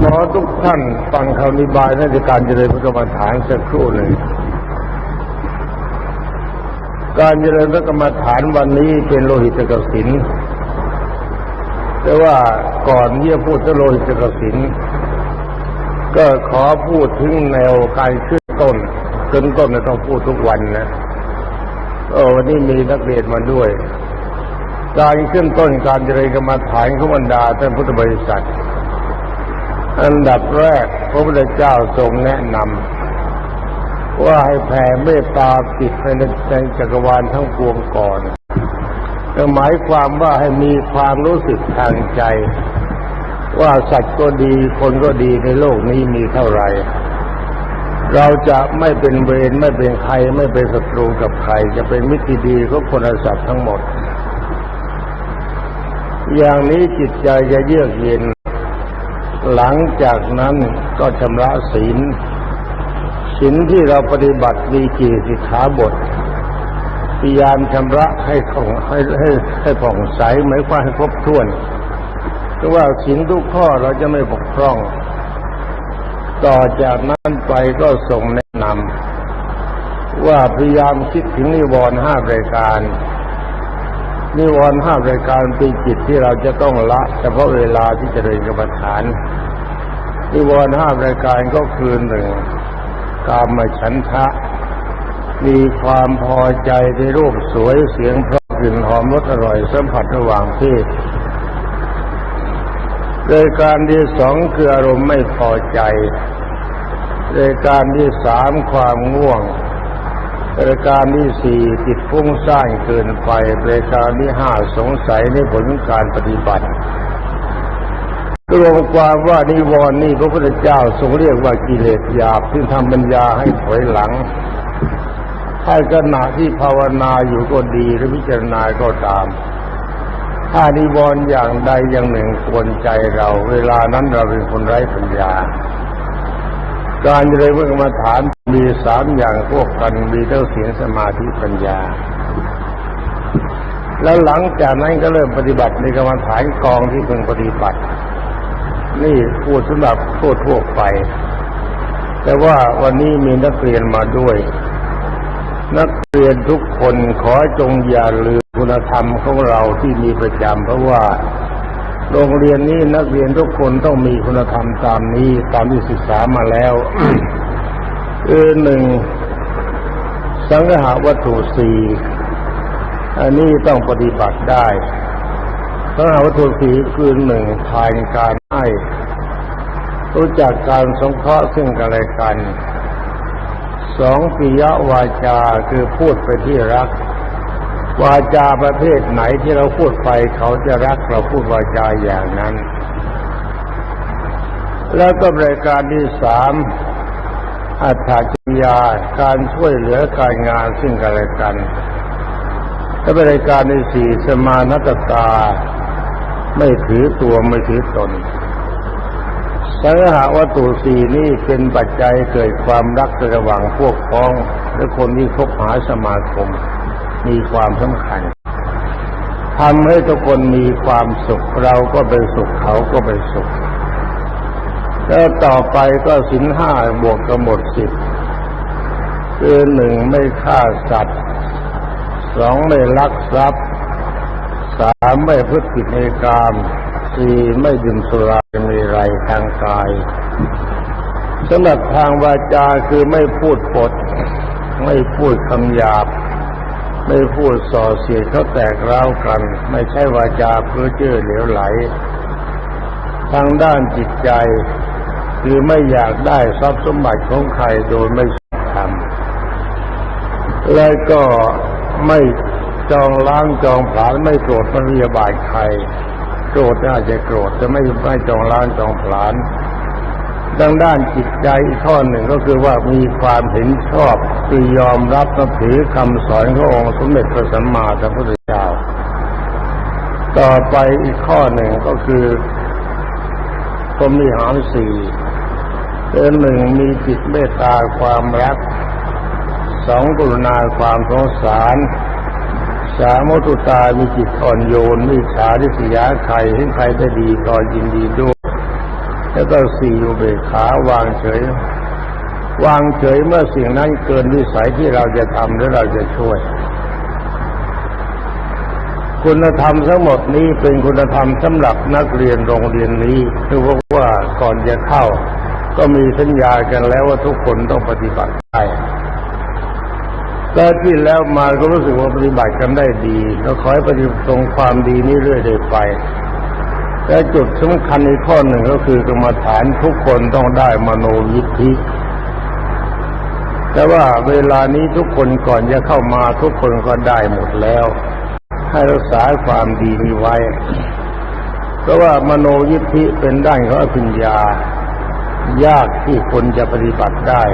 ขอทุกท่านฟังคำอธิบายราชการเจริญพระกรรมฐานสักครู่หนึ่งการเจริญพระกรรมฐานวันนี้เป็นโลหิตกสินแต่ว่าก่อนที่จะพูดถึงโลหิตกสินก็ขอพูดถึงแนวการขึ้นต้นขึ้นต้นนี่ยต้องพูดทุกวันนะโอ้วันนี้มีนักเรียนมาด้วย การขึ้นต้นการเจริญกรรมฐานของบรรดาท่านพุทธบริษัท อันดับแรกพระพุทธเจ้าทรงแนะนำว่าให้แผ่เมตตาจิตไปในใจจักรวาลทั้งปวงก่อนหมายความว่าให้มีความรู้สึกทางใจ ว่าสัตว์ก็ดีคนก็ดีในโลกนี้มีเท่าไหร่ เราจะไม่เป็นเวรไม่เป็นใครไม่เป็นศัตรูกับใคร จะเป็นมิตรดีก็คนสัตว์ทั้งหมด อย่างนี้จิตใจจะเยือกเย็น หลังจากนั้นก็ชำระศีลศีลที่เราปฏิบัติมีกี่สิกขาบทพยายามชำระให้ของให้ให้ให้ผ่องใสหมายความให้ครบถ้วนก็ว่าศีลทุกข้อเราจะไม่บกพร่อง ต่อจากนั้นไปก็ส่งแนะนำว่าพยายามคิดถึงนิวรณ์ห้ารายการ นิวรณ์ห้ารายการเป็นจิตที่เราจะต้องละเฉพาะเวลาที่จะเริญกรรมฐาน นิวรณ์ห้ารายการก็คือหนึ่งกามฉันทะ มีความพอใจในรูปสวยเสียงเพราะกลิ่นหอมรสอร่อยสัมผัสระหว่างเพศรายการที่สองคืออารมณ์ไม่พอใจรายการที่สามความง่วง ปรายการที่สี่จิตฟุ้งซ่านเกินไปปรายการที่ห้าสงสัยในผลของการปฏิบัติรวมความว่านิวรณ์นี่พระพุทธเจ้าทรงเรียกว่ากิเลสหยาบที่ทำปัญญาให้ถอยหลังให้ขณะที่ภาวนาอยู่ก็ดีหรือพิจารณาก็ตาม ถ้านิวรณ์อย่างใดอย่างหนึ่งกวนใจเรา เวลานั้นเราเป็นคนไร้ปัญญา การเจริญพระกรรมฐานมีสามอย่างควบกันมีเท่าเสียงสมาธิปัญญา แล้วหลังจากนั้นก็เริ่มปฏิบัติในกรรมฐานกองที่เพิ่งปฏิบัติ นี่พูดสำหรับทั่วทั่วไป แต่ว่าวันนี้มีนักเรียนมาด้วย นักเรียนทุกคนขอจงอย่าลืมคุณธรรมของเราที่มีประจำเพราะว่า โรงเรียนนี้นักเรียนทุกคนต้องมีคุณธรรมตามนี้ตามที่ศึกษามาแล้วเออหนึ่งสังหาวัตถุสี่อันนี้ต้องปฏิบัติได้สังหาวัตถุสี่คือหนึ่งทานการให้รู้จักการสงเคราะห์ซึ่งกันและกันสองปิยวาจาคือพูดไปที่รัก วาจาประเภทไหนที่เราพูดไปเขาจะรักเราพูดวาจาอย่างนั้น แล้วก็รายการที่สามอัตถกิยาการช่วยเหลือการงานซึ่งกันและกัน และรายการที่สี่สมานัตตา ไม่ถือตัวไม่ถือตนสังหาวัตถุสี่นี่เป็นปัจจัยเกิดความรักระหว่างพวกพ้องและคนที่คบหาสมาคม มีความสำคัญทำให้ทุกคนมีความสุขเราก็เป็นสุขเขาก็เป็นสุข แล้วต่อไปก็สินห้าบวกกับหมดสิบคือหนึ่งไม่ฆ่าสัตว์สองไม่ลักทรัพย์สามไม่พฤติในกามสี่ไม่ดื่มสุรามีไรทางกายสำหรับทางวาจาคือไม่พูดปด ไม่พูดคำหยาบ ไม่พูดส่อเสียดเขาแตกร้าวกัน ไม่ใช่วาจาเพื่อเจือเหลวไหล ทางด้านจิตใจ คือไม่อยากได้ทรัพย์สมบัติของใครโดยไม่ชอบธรรมและก็ไม่จองล้างจองผลาญไม่โกรธไม่พยาบาทใครโกรธน่าจะโกรธจะไม่ไม่จองล้างจองผลาญ ดังด้านจิตใจอีกข้อหนึ่งก็คือว่ามีความเห็นชอบคือยอมรับนับถือคำสอนขององค์สมเด็จพระสัมมาสัมพุทธเจ้า ต่อไปอีกข้อหนึ่งก็คือพรมีหารสี่คือหนึ่งมีจิตเมตตาความรักสองกรุณาความสงสารสามมุตุตามีจิตอ่อนโยนมีฉาริษยาใครให้ใครได้ดีก็ยินดีด้วย แล้วก็สี่อุเบกขาวางเฉย วางเฉยเมื่อสิ่งนั้นเกินวิสัยที่เราจะทำหรือเราจะช่วย คุณธรรมทั้งหมดนี้เป็นคุณธรรมสำหรับนักเรียนโรงเรียนนี้คือว่าก่อนจะเข้า ก็มีสัญญากันแล้วว่าทุกคนต้องปฏิบัติได้แต่ที่แล้วมาก็รู้สึกว่าปฏิบัติกันได้ดีก็ขอให้ปฏิบัติตรงความดีนี้เรื่อยๆไป แต่จุดสำคัญในข้อหนึ่งก็คือกรรมฐานทุกคนต้องได้มโนยิทธิแต่ว่าเวลานี้ทุกคนก่อนจะเข้ามาทุกคนก็ได้หมดแล้ว ให้รักษาความดีนี้ไว้ เพราะว่ามโนยิทธิเป็นด้านของอภิญญา ยากที่คนจะปฏิบัติได้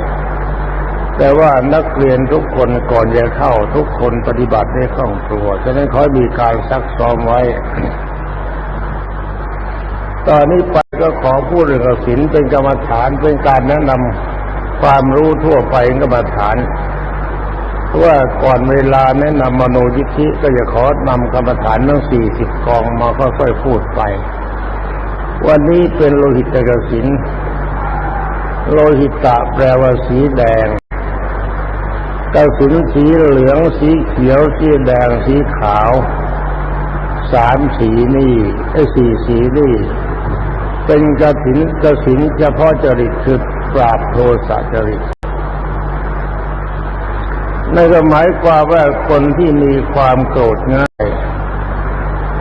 แต่ว่านักเรียนทุกคนก่อนจะเข้า ทุกคนปฏิบัติได้คล่องตัวฉะนั้นขอมีการซักซ้อมไว้ ตอนนี้ไปก็ขอพูดเรื่องกสินเป็นกรรมฐานเป็นการแนะนำความรู้ทั่วไปกรรมฐานว่าก่อนเวลาแนะนำมโนยิทธิก็จะขอนำกรรมฐานทั้งสี่สิบกองมาค่อยๆพูดไป วันนี้เป็นโลหิตกสินโลหิตะแปลว่าสีแดงกสินสีเหลืองสีเขียวสีแดงสีขาว สามสีนี่ไอ้สี่สีนี่ เป็นกระสินกระสินเฉพาะจริตคือปราบโทสะจริตในนก็หมายความว่าคนที่มีความโกรธง่าย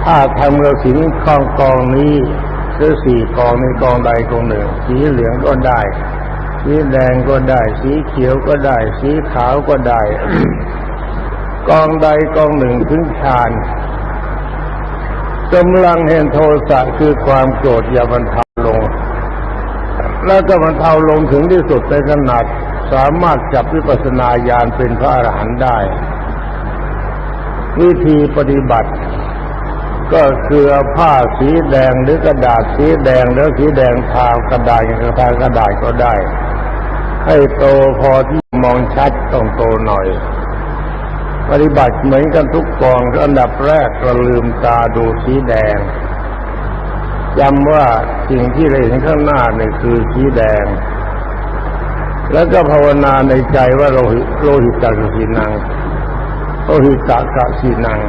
ถ้าทำกระสินกองกองนี้คือสี่กองในกองใดกองหนึ่ง สีเหลืองก็ได้ สีแดงก็ได้ สีเขียวก็ได้ สีขาวก็ได้ กองใดกองหนึ่งถึงฌาน กำลังเห็นโทสะคือความโกรธอย่าบรรเทาลง แล้วก็บรรเทาลงถึงที่สุดในขนาดสามารถจับวิปัสสนาญาณเป็นพระอรหันต์ได้ วิธีปฏิบัติ ก็คือผ้าสีแดงหรือกระดาษสีแดงหรือสีแดงทากระดาษกระทากระดาษก็ได้ ให้โตพอที่มองชัดต้องโตหน่อย ปฏิบัติเหมือนกันทุกกองอันดับแรกก็ลืมตาดูสีแดงจำว่าสิ่งที่เราเห็นข้างหน้าเนี่ยคือสีแดง แล้วก็ภาวนาในใจว่าโลหิโลหิตตะกสีนังโลหิตตะกสีนัง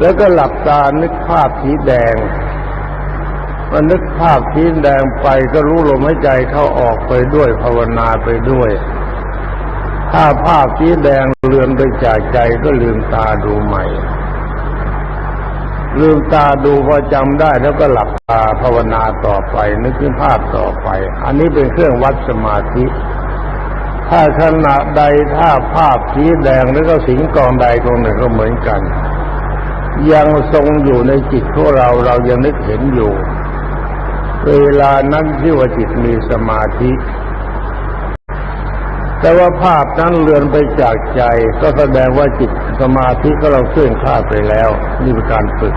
แล้วก็หลับตานึกภาพสีแดงมันนึกภาพสีแดงไปก็รู้ลมหายใจเข้าออกไปด้วยภาวนาไปด้วย ถ้าภาพสีแดงเลือนไปจากใจก็ลืมตาดูใหม่ ลืมตาดูพอจำได้แล้วก็หลับตาภาวนาต่อไป นึกถึงภาพต่อไป อันนี้เป็นเครื่องวัดสมาธิ ถ้าขณะใดถ้าภาพสีแดงแล้วก็สิงกองใดกองหนึ่งก็เหมือนกัน ยังทรงอยู่ในจิตของเราเรายังนึกเห็นอยู่ เวลานั้นที่ว่าจิตมีสมาธิ แต่ว่าภาพนั้นเลือนไปจากใจ ก็แสดงว่าจิตสมาธิก็เราเคลื่อนข้าไปแล้วนี่เป็นการฝึก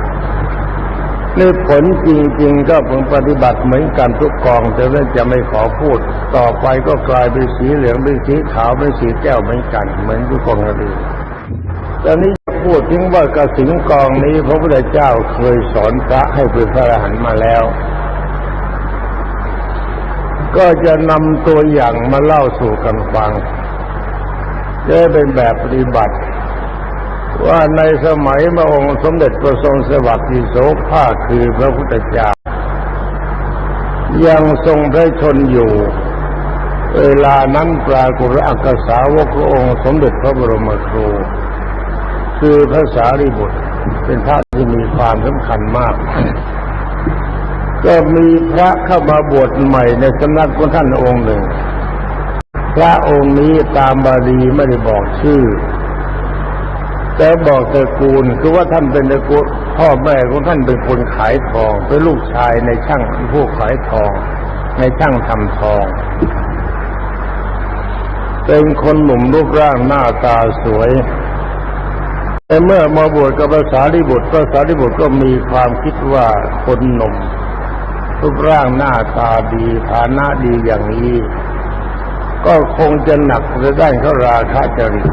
นี่ผลจริง ๆ ก็ผมปฏิบัติเหมือนกันทุกกอง แต่เรื่องจะไม่ขอพูด ต่อไปก็กลายเป็นสีเหลืองเป็นสีขาวเป็นสีแก้วเหมือนกัน เหมือนทุกกองกันดีตอนนี้พูดถึงว่ากระสิงกองนี้พระพุทธเจ้าเคยสอนพระให้เป็นพระอรหันต์มาแล้ว ก็จะนำตัวอย่างมาเล่าสู่กันฟังจะเป็นแบบปฏิบัติ ว่าในสมัยพระองค์สมเด็จพระทรงสวัสดิโสภาคือพระพุทธเจ้า ยังทรงพระชนอยู่ เวลานั้นปรากฏอักษาวกพระองค์สมเด็จพระบรมครู คือพระสารีบุตรเป็นพระที่มีความสำคัญมาก ก็มีพระเข้ามาบวชใหม่ในสำนักของท่านองค์หนึ่ง พระองค์นี้ตามบาลีไม่ได้บอกชื่อ แต่บอกตระกูลคือว่าท่านเป็นตระกูลพ่อแม่ของท่านเป็นคนขายทอง เป็นลูกชายในช่างผู้ขายทอง ในช่างทำทอง เป็นคนหนุ่มรูปร่างหน้าตาสวยแต่เมื่อมาบวชกับภาษาดิบุตรภาษาดิบุตรก็มีความคิดว่าคนหนุ่ม รูปร่างหน้าตาดีฐานะดีอย่างนี้ ก็คงจะหนักในด้านเขาราคะจริต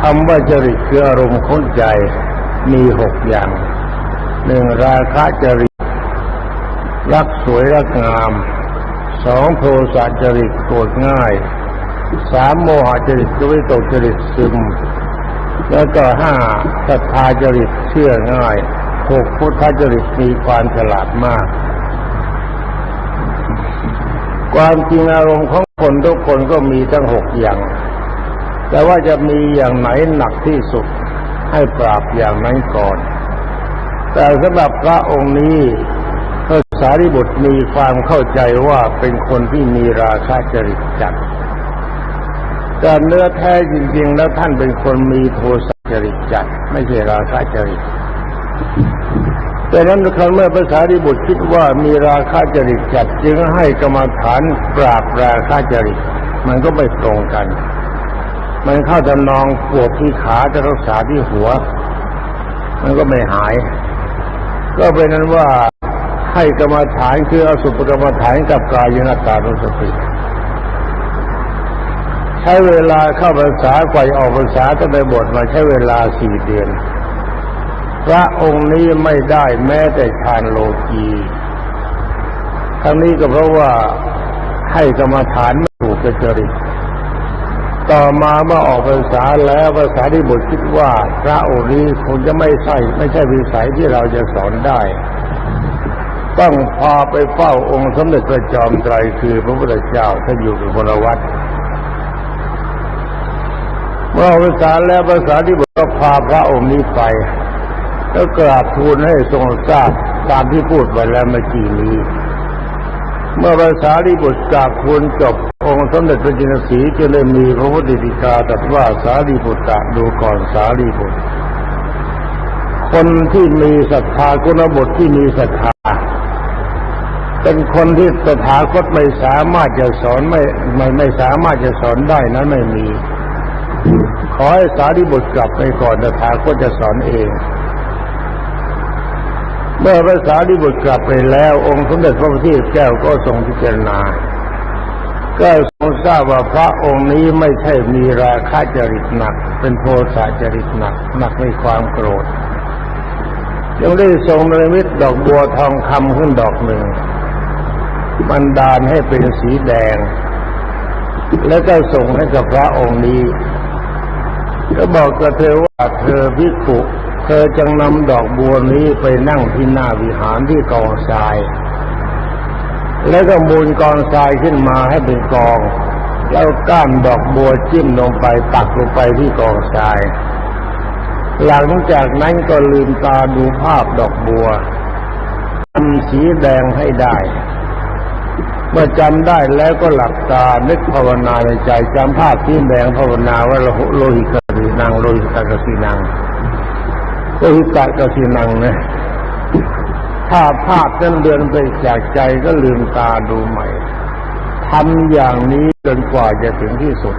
คำว่าจริตคืออารมณ์ของใจมีหกอย่างหนึ่งราคะจริต รักสวยรักงามสองโทสะจริตโกรธง่ายสามโมหจริตก็วิตกจริตซึม แล้วก็ห้าศรัทธาจริตเชื่อง่าย หกพุทธจริตมีความฉลาดมาก ความจริงอารมณ์ของคนทุกคนก็มีทั้งหกอย่าง แต่ว่าจะมีอย่างไหนหนักที่สุดให้ปราบอย่างนั้นก่อน แต่สำหรับพระองค์นี้พระสารีบุตรมีความเข้าใจว่าเป็นคนที่มีราคะจริตจัดแต่เนื้อแท้จริง ๆ แล้วท่านเป็นคนมีโทสะจริตจัด ไม่ใช่ราคะจริต แต่นั้นครั้งเมื่อภาษาดิบุตรคิดว่ามีราคะจริตจัดจึงให้กรรมฐานปราบราคะจริต มันก็ไม่ตรงกัน มันเข้าทำนองปวดที่ขาจะรักษาที่หัว มันก็ไม่หาย ก็เป็นนั้นว่าให้กรรมฐานคืออสุภกรรมฐานกับกายยนาตานุสติใช้เวลาเข้าภาษาไกวออกภาษาจะไปบทมาใช้เวลาสี่เดือน พระองค์นี้ไม่ได้แม้แต่ฌานโลกีทั้งนี้ก็เพราะว่าให้กรรมฐานไม่ถูกจริตต่อมาเมื่อออกภาษาแล้วภาษาที่บทคิดว่า พระองค์นี้คงจะไม่ใช่ไม่ใช่วิสัยที่เราจะสอนได้ ต้องพาไปเฝ้าองค์สมเด็จพระจอมไตรคือพระพุทธเจ้าท่านอยู่ในพลวัตเมื่อภาษาแล้วภาษาที่บทก็พาพระองค์นี้ไป แล้วกราบทูลให้ทรงทราบตามที่พูดไปแล้วเมื่อกี้นี้ เมื่อภาษาลีบุตรกราบทูลจบองค์สมเด็จพระจินสีจะเลยมีพระพุทธดิกาตรัสว่าสารีบุตรดูก่อนสารีบุตร คนที่มีศรัทธาคุณบทที่มีศรัทธาเป็นคนที่ตถาคตไม่สามารถจะสอนไม่ไม่ไม่สามารถจะสอนได้นั้นไม่มี ขอให้สารีบุตรกลับไปก่อนตถาคตจะสอนเอง เมื่อพระสารีบุตรกลับไปแล้ว องค์สมเด็จพระพุทธแก้วก็ทรงพิจารณา ก็ทรงทราบว่าพระองค์นี้ไม่ใช่มีราคะจริตหนัก เป็นโทสะจริตหนัก หนักในความโกรธยังได้ทรงเนรมิตดอกบัวทองคำขึ้นดอกหนึ่งบันดาลให้เป็นสีแดง แล้วก็ส่งให้กับพระองค์นี้ ก็บอกกับเธอว่าเธอพิกุ เธอจงนำดอกบัวนี้ไปนั่งที่หน้าวิหารที่กองทราย แล้วก็มูลกองทรายขึ้นมาให้เป็นกอง แล้วก้านดอกบัวจิ้มลงไปตักลงไปที่กองทราย หลังจากนั้นก็ลืมตาดูภาพดอกบัวทำสีแดงให้ได้ เมื่อจำได้แล้วก็หลับตานึกภาวนาในใจจำภาพที่แดงภาวนาว่าโลหิตกสีนางโลหิตกสีนาง โลหิตกสีนางนะถ้าภาพนั้นเดือนไปจากใจก็ลืมตาดูใหม่ทำอย่างนี้จนกว่าจะถึงที่สุด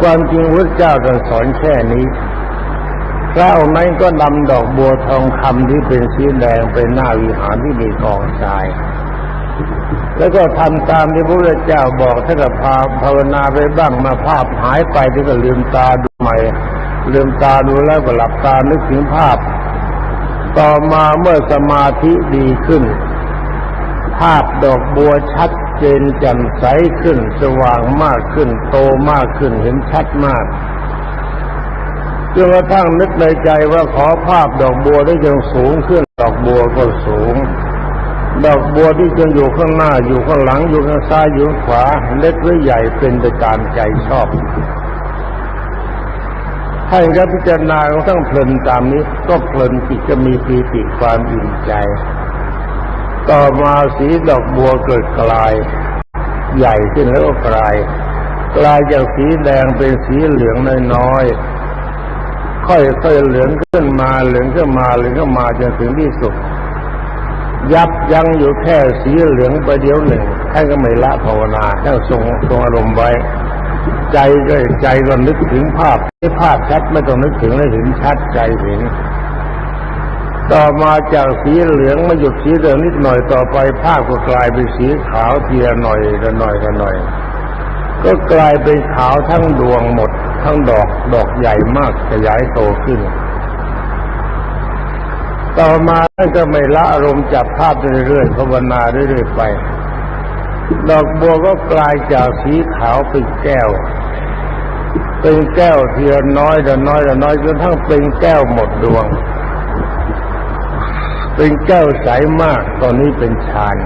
ความจริงพระเจ้าจะสอนแค่นี้พระองค์นั้นก็นำดอกบัวทองคำที่เป็นสีแดงไปหน้าวิหารที่มีกองทราย แล้วก็ทำตามที่พระพุทธเจ้าบอกถ้ากับพาภาวนาไปบ้างมาภาพหายไปที่ก็ลืมตาดูใหม่ ลืมตาดูแล้วก็หลับตานึกถึงภาพ ต่อมาเมื่อสมาธิดีขึ้น ภาพดอกบัวชัดเจนแจ่มใสขึ้น สว่างมากขึ้น โตมากขึ้นเห็นชัดมากจนกระทั่งนึกในใจว่าขอภาพดอกบัวได้จงสูงขึ้น ดอกบัวก็สูง ดอกบัวที่จงอยู่ข้างหน้าอยู่ข้างหลังอยู่ข้างซ้ายอยู่ข้างขวาเล็กหรือใหญ่เป็นไปตามใจชอบ ท่านก็พิจารณาของทั้งเพลินตามนี้ ก็เพลินจิตจะมีปีติความอิ่มใจ ต่อมาสีดอกบัวเกิดกลาย ใหญ่ขึ้นแล้วก็กลาย กลายจากสีแดงเป็นสีเหลืองน้อยๆค่อยๆเหลืองขึ้นมาเหลืองขึ้นมาเหลืองขึ้นมาจนถึงที่สุด ยับยั้งอยู่แค่สีเหลืองไปเดียวหนึ่งท่านก็ไม่ละภาวนาท่านทรงทรงอารมณ์ไว้ ใจก็ใจก็นึกถึงภาพที่ภาพชัดไม่ต้องนึกถึงเลยเห็นชัดใจเห็น ต่อมาจากสีเหลืองมาหยุดสีเหลืองนิดหน่อยต่อไป ภาพก็กลายเป็นสีขาวเทียหน่อยละหน่อยละหน่อย ก็กลายเป็นขาวทั้งดวงหมด ทั้งดอกดอกใหญ่มากขยายโตขึ้นต่อมาท่านก็ไม่ละอารมณ์จับภาพเรื่อยๆภาวนาเรื่อยๆไป ดอกบัวก็กลายจากสีขาวเป็นแก้ว เป็นแก้วเทียนน้อยแต่น้อยแต่น้อยจนทั้งเป็นแก้วหมดดวง เป็นแก้วใสมาก ตอนนี้เป็นฌาน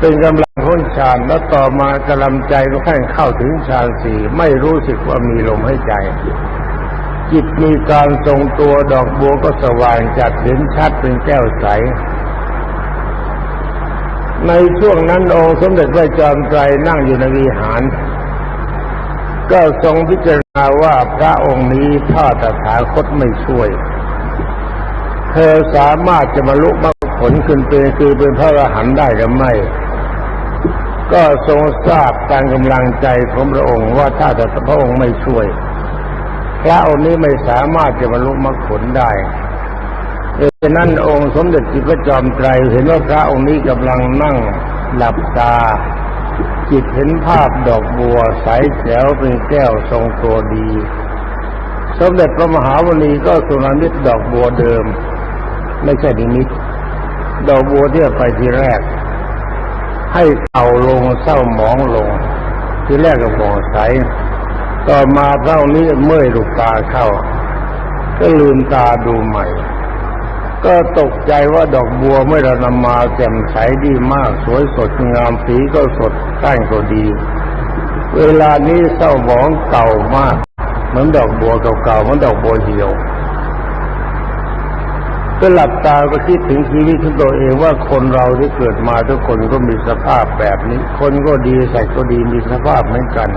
เป็นกำลังพ้นฌานแล้วต่อมากำลังใจก็แค่เข้าถึงฌานสี่ไม่รู้สึกว่ามีลมให้ใจ จิตมีการทรงตัวดอกบัวก็สว่างจัดเห็นชัดเป็นแก้วใส ในช่วงนั้นองค์สมเด็จพระจอมไตรนั่งอยู่ในวิหาร ก็ทรงพิจารณาว่าพระองค์นี้ถ้าตถาคตไม่ช่วย เธอสามารถจะมาลุกมรรคผลขึ้นเป็นคือเป็นพระอรหันต์ได้หรือไม่ ก็ทรงทราบการกำลังใจของพระองค์ว่าถ้าแต่พระองค์ไม่ช่วย พระองค์นี้ไม่สามารถจะบรรลุมรรคผลได้ ดังนั้นองค์สมเด็จจิตพระจอมไตรเห็นว่าพระองค์นี้กำลังนั่งหลับตา จิตเห็นภาพดอกบัวใสแจ๋วเป็นแก้วทรงตัวดี สมเด็จพระมหาวลีก็สุนันทิตดอกบัวเดิม ไม่ใช่ดิมิตดอกบัวที่ไปทีแรก ให้เก่าลงเศร้าหมองลง ทีแรกก็มองใสต่อมาพระองค์นี้เมื่อยลูกตาเข้า ก็ลืมตาดูใหม่ ก็ตกใจว่าดอกบัวเมื่อเรานำมาแจ่มใสดีมาก สวยสดงามสีก็สดก้านก็ดี เวลานี้เศร้าหมองเก่ามาก เหมือนดอกบัวเก่าๆเหมือนดอกบัวเหี่ยวก็หลับตาก็คิดถึงชีวิตของตัวเองว่าคนเราที่เกิดมาทุกคนก็มีสภาพแบบนี้ คนก็ดีใส่ก็ดีมีสภาพเหมือนกัน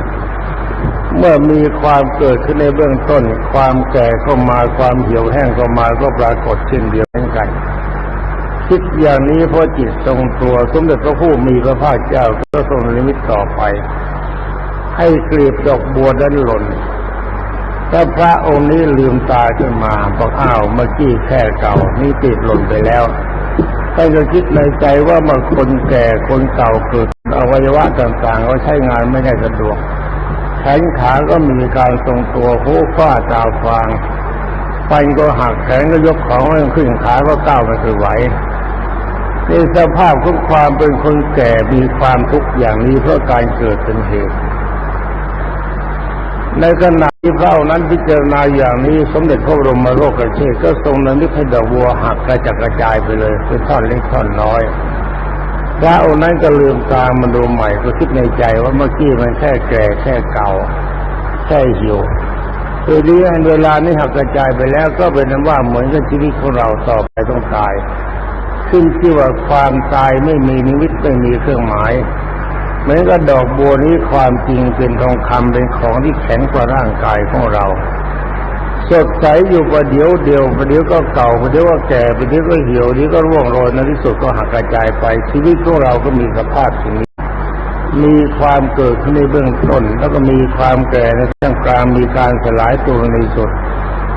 เมื่อมีความเกิดขึ้นในเบื้องต้น ความแก่ก็มาความเหี่ยวแห้งก็มาก็ปรากฏเช่นเดียวกัน คิดอย่างนี้เพราะจิตทรงตัวสมเด็จพระผู้มีพระภาคเจ้าก็ทรงนิมิตต่อไป ให้กลีบดอกบัวนั้นหล่นถ้าพระองค์นี้ลืมตาขึ้นมาบอกอ้าวเมื่อกี้แค่เก่านี่ติดหล่นไปแล้วท่านก็คิดในใจว่าเมื่อคนแก่คนเก่าเกิดอวัยวะต่างๆ ก็ใช้งานไม่ได้สะดวก แขนขาก็มีการทรงตัวหูฟ้าตาฟางฟันก็หักแขนก็ยกของขึ้นขาก็ก้าวไม่คือไหวในสภาพของความเป็นคนแก่มีความทุกข์อย่างนี้เพราะการเกิดเป็นเหตุ ในขณะที่พระนั้นพิจารณาอย่างนี้สมเด็จพระบรมโลกเชษก็ทรงนั้นนิพดอกบัวหักกระจัดกระจายไปเลยเป็นท่อนเล็กท่อนน้อย พระองค์นั้นก็ลืมตามาดูใหม่ก็คิดในใจว่าเมื่อกี้มันแค่แก่แค่เก่า แค่หิวคือดีเวลานี้หักกระจายไปแล้วก็เป็นนั้นว่าเหมือนกับชีวิตของเราต่อไปต้องตาย ขึ้นที่ว่าความตายไม่มีนิมิตไม่มีเครื่องหมายเหมือนกับดอกบัวนี้ความจริงเป็นทองคำเป็นของที่แข็งกว่าร่างกายของเรา สดใสอยู่ประเดี๋ยวเดียวประเดี๋ยวก็เก่าประเดี๋ยวก็แก่ประเดี๋ยวก็เหี่ยวประเดี๋ยวก็ร่วงโรยในที่สุดก็หักกระจายไป ชีวิตของเราก็มีสภาพอย่างนี้ มีความเกิดขึ้นในเบื้องต้น แล้วก็มีความแก่ในท่ามกลางมีการสลายตัวในที่สุด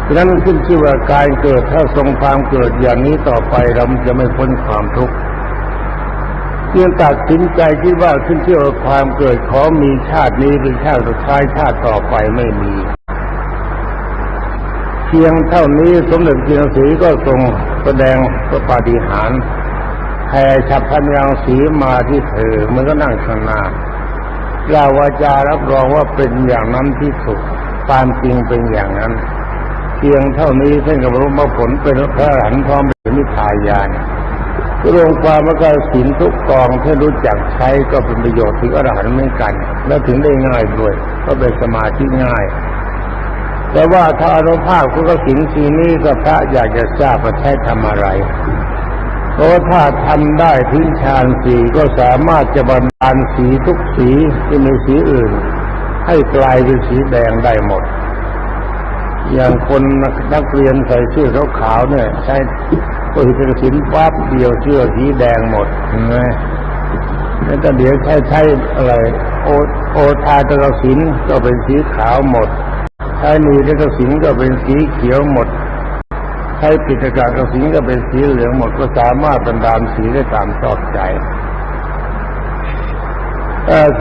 ฉะนั้นขึ้นชื่อว่าการเกิดถ้าทรงความเกิดอย่างนี้ต่อไปเราจะไม่พ้นความทุกข์เพียงตัดสินใจคิดว่าขึ้นชื่อว่าความเกิดของมีชาตินี้เป็นชาติสุดท้ายชาติต่อไปไม่มี พียงเท่านี้สมเด็จพระศรีก็ทรงแสดงพระปาฏิหาริย์แผ่ฉับพันยังสีมาที่เธอมันก็นั่งข้างหน้ากล่าววาจารับรองว่าเป็นอย่างนั้นที่สุดความจริงเป็นอย่างนั้น เพียงเท่านี้ท่านก็บรรลุผลเป็นพระอรหันพร้อมเป็นนิพพายานรวมความว่าการศีลทุกกองที่รู้จักใช้ก็เป็นประโยชน์ถึงอรหันต์เหมือนกัน และถึงได้ง่ายด้วย ก็เป็นสมาธิง่าย แต่ว่าถ้าอนุภาพของกสินสีนี้ก็พระอยากจะทราบว่าใช้ทำอะไรเพราะถ้าทำได้ทิ้งฌานสีก็สามารถจะบรรดาลสีทุกสีที่มีสีอื่น ให้กลายเป็นสีแดงได้หมด อย่างคนนักเรียนใส่เสื้อขาวเนี่ย ใช้ก็เห็นเป็นสินปั๊บเดียวเสื้อสีแดงหมดเห็นไหมแล้วก็เดี๋ยวใช้ใช้อะไร โอโอทาตะกสินก็เป็นสีขาวหมด ใช้มีตะกสินก็เป็นสีเขียวหมด ใช้ปิตกากระสินก็เป็นสีเหลืองหมดก็สามารถบรรดาลสีได้ตามชอบใจ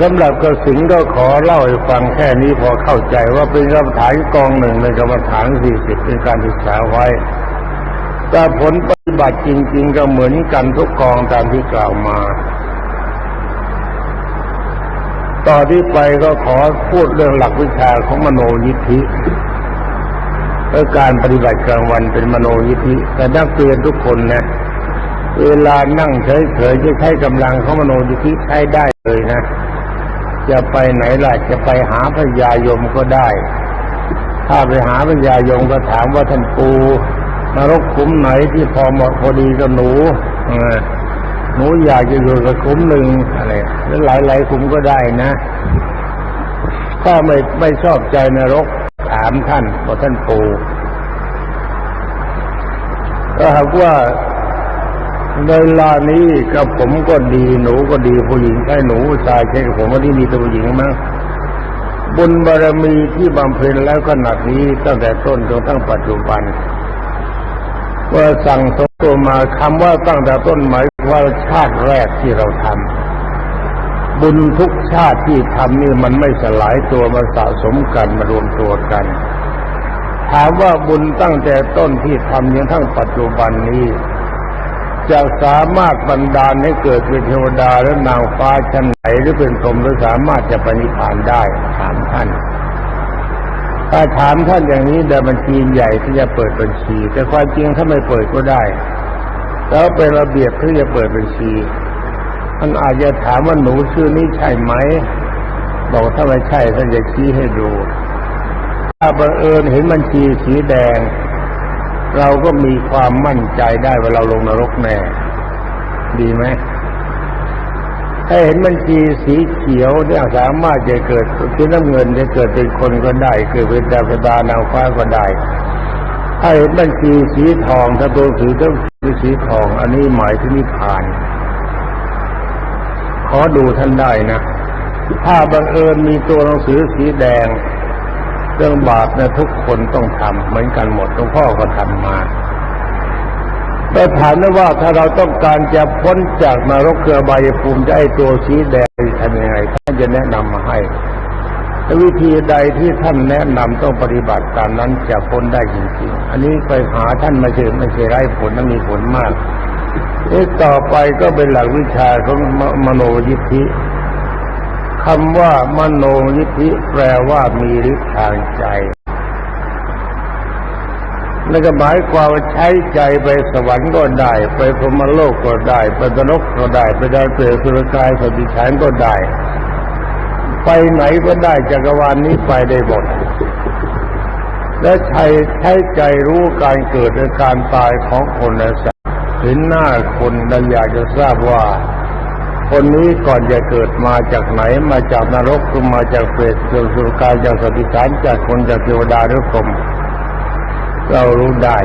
สำหรับกระสินก็ขอเล่าให้ฟังแค่นี้พอเข้าใจว่าเป็นกรรมฐานกองหนึ่งในกรรมฐานสี่สิบเป็นการศึกษาไว้แต่ผลปฏิบัติจริง ๆ ก็เหมือนกันทุกกองตามที่กล่าวมา ต่อที่ไปก็ขอพูดเรื่องหลักวิชาของมโนยิทธิเพื่อการปฏิบัติกลางวันเป็นมโนยิทธิแต่นักเรียนทุกคนนะ เวลานั่งเฉยๆจะใช้กำลังของมโนยิทธิใช้ได้เลยนะ จะไปไหนล่ะจะไปหาพญายมก็ได้ ถ้าไปหาพญายมก็ถามว่าท่านปูนรกขุมไหนที่พอเหมาะพอดีกับหนู เออ หนูอยากจะอยู่กับขุมหนึ่งอะไรหรือหลายๆขุมก็ได้นะ ถ้าไม่ไม่ชอบใจนรกถามท่านว่าท่านปูก็หากว่าเวลานี้กับผมก็ดีหนูก็ดีผู้หญิงใช่หนูชายใช่ผมว่าที่มีตัวหญิงมั้งบุญบารมีที่บำเพ็ญแล้วขนาดนี้ตั้งแต่ต้นจนทั้งปัจจุบันว่าสั่งสมตัวมาคำว่าตั้งแต่ต้นหมาย ว่าชาติแรกที่เราทำบุญทุกชาติที่ทำนี่มันไม่สลายตัวมาสะสมกันมารวมตัวกัน ถามว่าบุญตั้งแต่ต้นที่ทำจนทั้งปัจจุบันนี้ จะสามารถบันดาลให้เกิดเป็นเทวดาหรือนางฟ้าชั้นไหนหรือเป็นพรหมหรือสามารถจะปณิพานได้ถามท่านถ้าถามท่านอย่างนี้เดินบัญชีใหญ่ที่จะเปิดบัญชี แต่ความจริงถ้าไม่เปิดก็ได้ แล้วเป็นระเบียบที่จะเปิดบัญชีท่านอาจจะถามว่าหนูชื่อนี้ใช่ไหมบอกถ้าไม่ใช่ท่านจะชี้ให้ดู ถ้าบังเอิญเห็นบัญชีสีแดง เราก็มีความมั่นใจได้ว่าเราลงนรกแน่ ดีไหมถ้าเห็นบัญชีสีเขียวเนี่ยสามารถจะเกิดสีน้ำเงินจะเกิดเป็นคนก็ได้ เกิดเป็นดาวดานางฟ้าก็ได้ ถ้าเห็นบัญชีสีทองถ้าตัวสีต้องเป็สีทอง อันนี้หมายถึงนิพพาน ขอดูท่านได้นะ ถ้าบังเอิญมีตัวหนังสือสีแดงเรื่องบาปนี่ยทุกคนต้องทำเหมือนกันหมดหลวงพ่อก็ทำมาแต่ถามนะว่าถ้าเราต้องการจะพ้นจากนรกเกลือบายภูมิจะให้ตัวสีแดงทำยังไงท่านจะแนะนำมาให้ วิธีใดที่ท่านแนะนำต้องปฏิบัติตามนั้นจะพ้นได้จริงๆ อันนี้ไปหาท่านมาเจอไม่ใช่ไร้ผลนั้นมีผลมากเอ๊ะต่อไปก็เป็นหลักวิชาของมมโนยิทธิคำว่ามโนยิทธิแปลว่ามีฤทธิ์ทางใจนั่นก็หมายความว่าใช้ใจไปสวรรค์ก็ได้ ไปพรหมโลกก็ได้ ไปนรกก็ได้ ไปดาวเปรตสุรกายสติฉันก็ได้ ไปไหนก็ได้จักรวาลนี้ไปได้หมดและใช้ใช้ใจรู้การเกิดและการตายของคนและสัตว์เห็นหน้าคนเราอยากจะทราบว่า คนนี้ก่อนจะเกิดมาจากไหนมาจากนรกหรือมาจากเปรตจากสุรกายจากสติฉันจากคนจากเทวดาหรือพรหมเรารู้ได้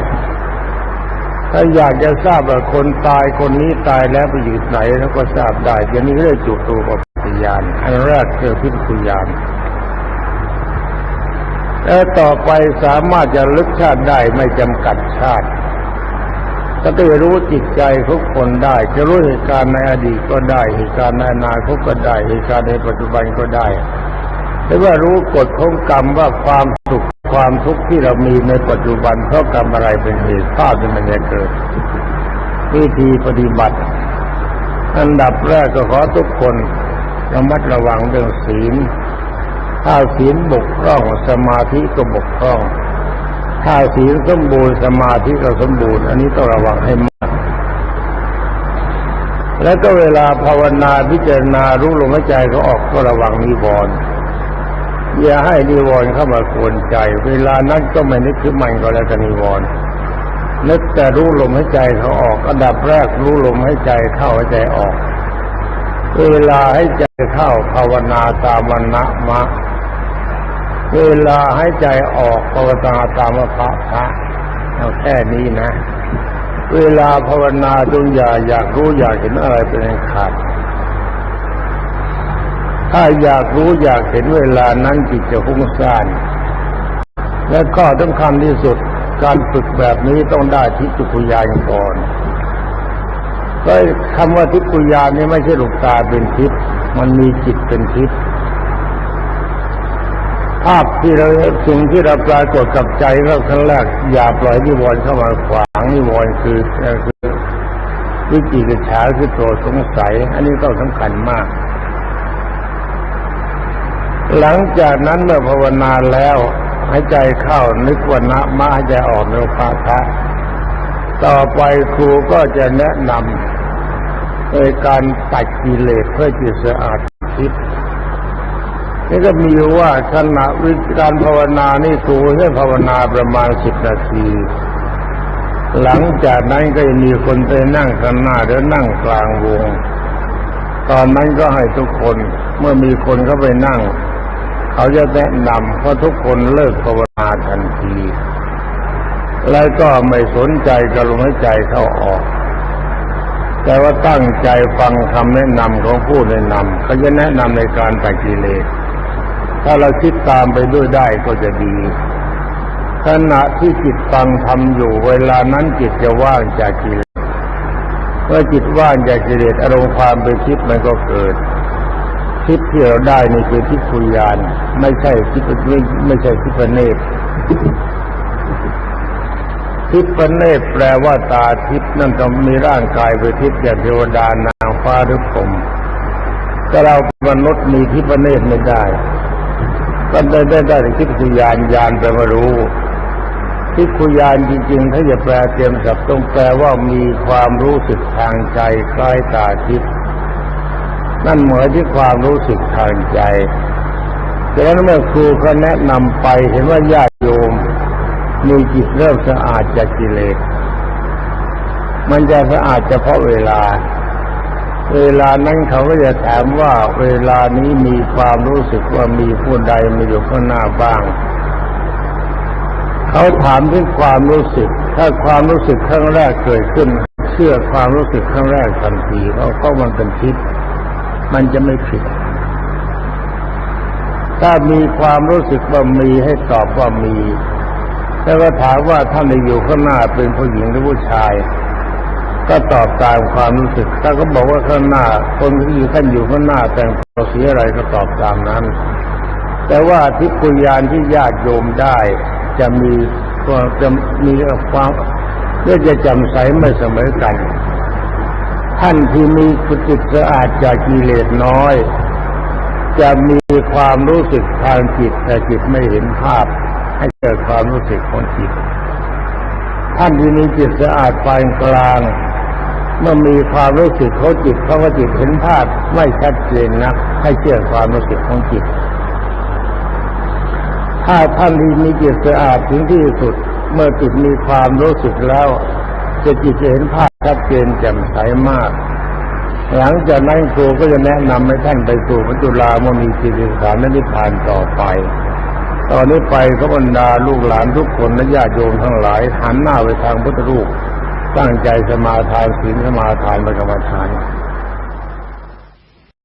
ถ้าอยากจะทราบว่าคนตายคนนี้ตายแล้วไปอยู่ไหน แล้วก็ทราบได้อย่างนี้เรียกจุตูปปั ญาณอันแรกคือพิพุญาณแล้วต่อไปสามารถจะลึกชาติได้ไม่จำกัดชาติก็จะรู้จิตใจทุกคนได้ จะรู้เหตุการณ์ในอดีตก็ได้ เหตุการณ์ในอนาคตก็ได้ เหตุการณ์ในปัจจุบันก็ได้หรือว่ารู้กฎของกรรมว่าความสุขความทุกข์ที่เรามีในปัจจุบันเพราะกรรมอะไรเป็นเหตุภาพที่มันจะเกิด วิธีปฏิบัติ อันดับแรกก็ขอทุกคน ระมัดระวังเรื่องศีล ถ้าศีลบกพร่องสมาธิก็บกพร่อง ถ้าศีลสมบูรณ์สมาธิก็สมบูรณ์ อันนี้ต้องระวังให้มาก แล้วก็เวลาภาวนาพิจารณารู้ลมหายใจเขาออกก็ระวังนิวรณ์อย่าให้นิวรณ์เข้ามากวนใจ เวลานั้นก็ไม่นึกถึงมันก็แล้วกันนิวรณ์นึกแต่รู้ลมหายใจเขาออกอันดับแรกรู้ลมหายใจเข้าหายใจออก เวลาให้ใจเข้าภาวนาตามวันนะมะ เวลาให้ใจออกภาวนาตามพระพระเอาแค่นี้นะ เวลาภาวนาจงอย่าอยากรู้อยากเห็นอะไรเป็นขาดถ้าอยากรู้อยากเห็นเวลานั้นจิตจะฟุ้งซ่าน และข้อสำคัญที่สุดการฝึกแบบนี้ต้องได้ทิฏฐุญาณก่อน ก็คำว่าทิฏฐุญาณนี่ไม่ใช่ลูกตาเป็นทิพย์มันมีจิตเป็นทิพย์ภาพที่เราสิ่งที่เราปรากฏกับใจเราครั้งแรกอย่าปล่อยนิวรณ์เข้ามาขวางนิวรณ์คือคือวิจิกิจฉาคือตัวสงสัย อันนี้ก็สำคัญมาก หลังจากนั้นเมื่อภาวนาแล้วหายใจเข้านึกว่านะมาหายใจออกโนภาทะต่อไปครูก็จะแนะนำ ในการตัดกิเลสเพื่อจิตสะอาดทิพย์นี่ก็มีว่าขณะวิการภาวนานี่ครูให้ภาวนาประมาณสิบนาที หลังจากนั้นก็มีคนไปนั่งข้างหน้าหรือนั่งกลางวง ตอนนั้นก็ให้ทุกคนเมื่อมีคนเข้าไปนั่ง เขาจะแนะนำเพราะทุกคนเลิกภาวนาทันที แล้วก็ไม่สนใจกับลมหายใจเข้าออก แต่ว่าตั้งใจฟังคำแนะนำของผู้แนะนำเขาจะแนะนำในการตัดกิเลสถ้าเราคิดตามไปด้วยได้ก็จะดี ขณะที่จิตฟังทำอยู่เวลานั้นจิตจะว่างจากกิเลสเมื่อจิตว่างจากกิเลสอารมณ์ความเป็นทิพย์มันก็เกิดทิพย์ที่เราได้นี่คือทิพยุญาณไม่ใช่ทิพไม่ไม่ใช่ทิพเนตร ทิพเนตแปลว่าตาทิพนั่นต้องมีร่างกายเป็นทิพย์อย่างเทวดานางฟ้าหรือพรหมแต่เรามนุษย์มีทิพเนตไม่ได้ก็ได้ได้ได้ทิพยาณญาณแปลว่ารู้ทิพยาณจริงๆ ถ้าจะแปลเตรียมศัพท์ต้องแปลว่ามีความรู้สึกทางใจคล้ายตาทิพนั่นเหมือนที่ความรู้สึกทางใจดังนั้นเมื่อครูเขาแนะนำไปเห็นว่าญาติ มีจิตเริ่มสะอาดจากกิเลส มันจะสะอาดเฉพาะเวลา เวลานั้นเขาก็จะถามว่าเวลานี้มีความรู้สึกว่ามีผู้ใดมาอยู่ข้างหน้าบ้าง เขาถามถึงความรู้สึก ถ้าความรู้สึกครั้งแรกเกิดขึ้น เชื่อความรู้สึกครั้งแรกทันทีเพราะเพราะมันเป็นทิพย์มันจะไม่ผิดถ้ามีความรู้สึกว่ามีให้ตอบว่ามี แล้วก็ถามว่าท่านอยู่ข้างหน้าเป็นผู้หญิงหรือผู้ชาย ก็ตอบตามความรู้สึกถ้าก็บอกว่าข้างหน้า คนที่อยู่ท่านอยู่ข้างหน้าแต่งตัวสีอะไรก็ตอบตามนั้น แต่ว่าทิพยานที่ญาติโยมได้ จะมีจะมีความเพื่อจะจำใสไม่เสมอกัน ท่านที่มีจิตสะอาดจากกิเลสน้อย จะมีความรู้สึกทางจิตแต่จิตไม่เห็นภาพ ให้เกิดความรู้สึกของจิต ท่านที่มีจิตสะอาดปานกลาง เมื่อมีความรู้สึกของจิตเขาก็จิตเห็นภาพไม่ชัดเจนนะให้เชื่อความรู้สึกของจิต ถ้าท่านที่มีจิตสะอาดถึงที่สุด เมื่อจิตมีความรู้สึกแล้วจะจิตจะเห็นภาพชัดเจนแจ่มใสมาก หลังจากนั้นครูก็จะแนะนำให้ท่านไปสู่พระจุฬามณีจิตศึกษาและนิพพานต่อไป ตอนนี้ไปขบรรดาลูกหลานทุกคนและญาติโยมทั้งหลายหันหน้าไปทางพุทธรูปตั้งใจสมาทานศีลสมาทานประกรรมฐาน